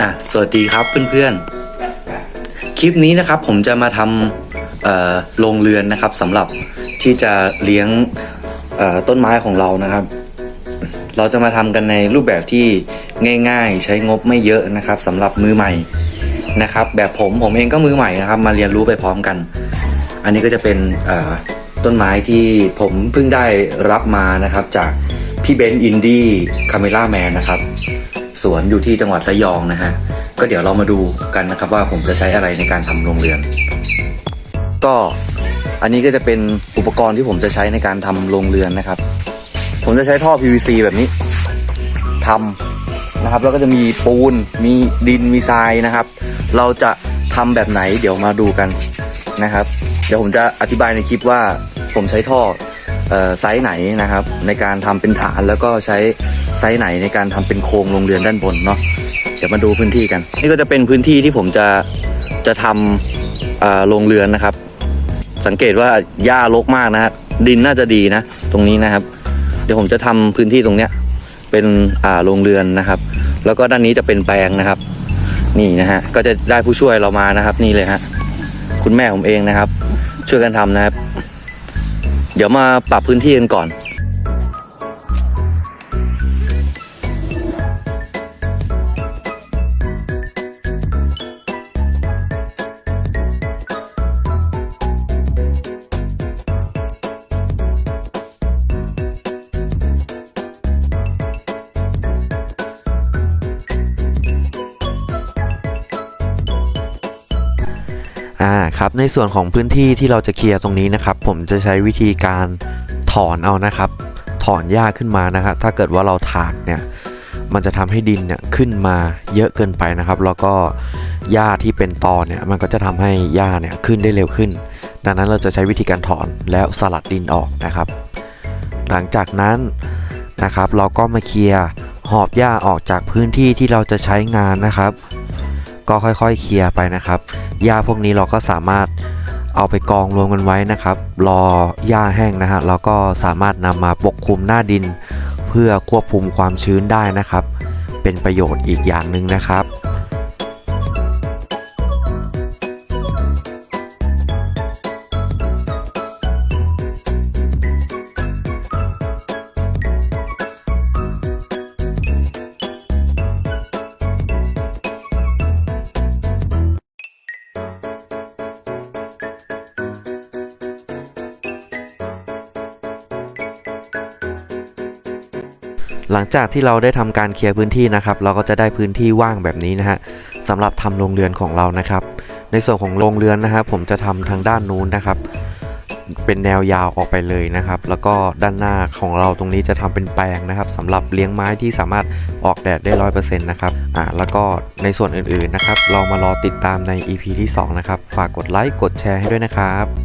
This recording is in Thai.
อะสวัสดีครับเพื่อนๆ คลิปนี้นะครับผมจะมาทำโรงเรือนนะครับสำหรับที่จะเลี้ยงต้นไม้ของเรานะครับ เราจะมาทำกันในรูปแบบที่ง่าย ๆ ใช้งบไม่เยอะนะครับสำหรับมือใหม่นะครับ แบบผมผมเองก็มือใหม่นะครับ มาเรียนรู้ไปพร้อมกัน อันนี้ก็จะเป็นต้นไม้ที่ผมเพิ่งได้รับมานะครับจากพี่เบนซ์อินดี้คาเมล่าแมนนะครับ สวนอยู่ที่จังหวัดระยองนะฮะ ก็เดี๋ยวเรามาดูกันนะครับว่าผมจะใช้อะไรในการทำโรงเรือน ก็อันนี้ก็จะเป็นอุปกรณ์ที่ผมจะใช้ในการทำโรงเรือนนะครับ ผมจะใช้ท่อ PVC แบบนี้ทำนะครับ แล้วก็จะมีปูน มีดิน มีทรายนะครับ เราจะทำแบบไหนเดี๋ยวมาดูกันนะครับ เดี๋ยวผมจะอธิบายในคลิปว่าผมใช้ท่อเอ่อ ไซส์ไหนนะครับ ในการทำเป็นฐานแล้วก็ใช้ไซส์ไหนในการทำเป็นโครงโรงเรือนด้านบนเนาะเดี๋ยวมาดูพื้นที่กัน นี่ก็จะเป็นพื้นที่ที่ผมจะจะทำโรงเรือนนะครับ สังเกตว่าหญ้ารกมากนะฮะดินน่าจะดีนะ ตรงนี้นะครับ เดี๋ยวผมจะทำพื้นที่ตรงเนี้ยเป็นอ่าโรงเรือนนะครับ แล้วก็ด้านนี้จะเป็นแปลงนะครับ นี่นะฮะก็จะได้ผู้ช่วยเรามานะครับ นี่เลยฮะคุณแม่ผมเองนะครับ ช่วยกันทำนะครับ เดี๋ยวมาปรับพื้นที่กันก่อน อ่าครับในส่วนของพื้นที่ที่เราจะเคลียร์ตรงนี้นะครับผมจะใช้วิธีการถอนเอานะครับ ถอนหญ้าขึ้นมานะครับถ้าเกิดว่าเราถากเนี่ยมันจะทำให้ดินเนี่ยขึ้นมาเยอะเกินไปนะครับ แล้วก็หญ้าที่เป็นตอเนี่ยมันก็จะทำให้หญ้าเนี่ยขึ้นได้เร็วขึ้น ดังนั้นเราจะใช้วิธีการถอนแล้วสลัดดินออกนะครับ หลังจากนั้นนะครับ เราก็มาเคลียร์หอบหญ้าออกจากพื้นที่ที่เราจะใช้งานนะครับ ก็ค่อยๆเคลียร์ไปนะครับหญ้าพวกนี้เราก็สามารถเอาไปกองรวมกันไว้นะครับ รอหญ้าแห้งนะฮะเราก็สามารถนำมาปกคลุมหน้าดิน เพื่อควบคุมความชื้นได้นะครับ เป็นประโยชน์อีกอย่างหนึ่งนะครับ หลังจากที่เราได้ทำการเคลียร์พื้นที่นะครับ เราก็จะได้พื้นที่ว่างแบบนี้นะฮะสำหรับทำโรงเรือนของเรานะครับ ในส่วนของโรงเรือนนะครับผมจะทำทางด้านนู้นนะครับ เป็นแนวยาวออกไปเลยนะครับ แล้วก็ด้านหน้าของเราตรงนี้จะทำเป็นแปลงนะครับสำหรับเลี้ยงไม้ที่สามารถออกแดดได้ร้อยเปอร์เซ็นต์นะครับอ่าแล้วก็ในส่วนอื่นๆนะครับ เรามารอติดตามใน EP ที่ 2 นะครับ ฝากกดไลค์กดแชร์ให้ด้วยนะครับ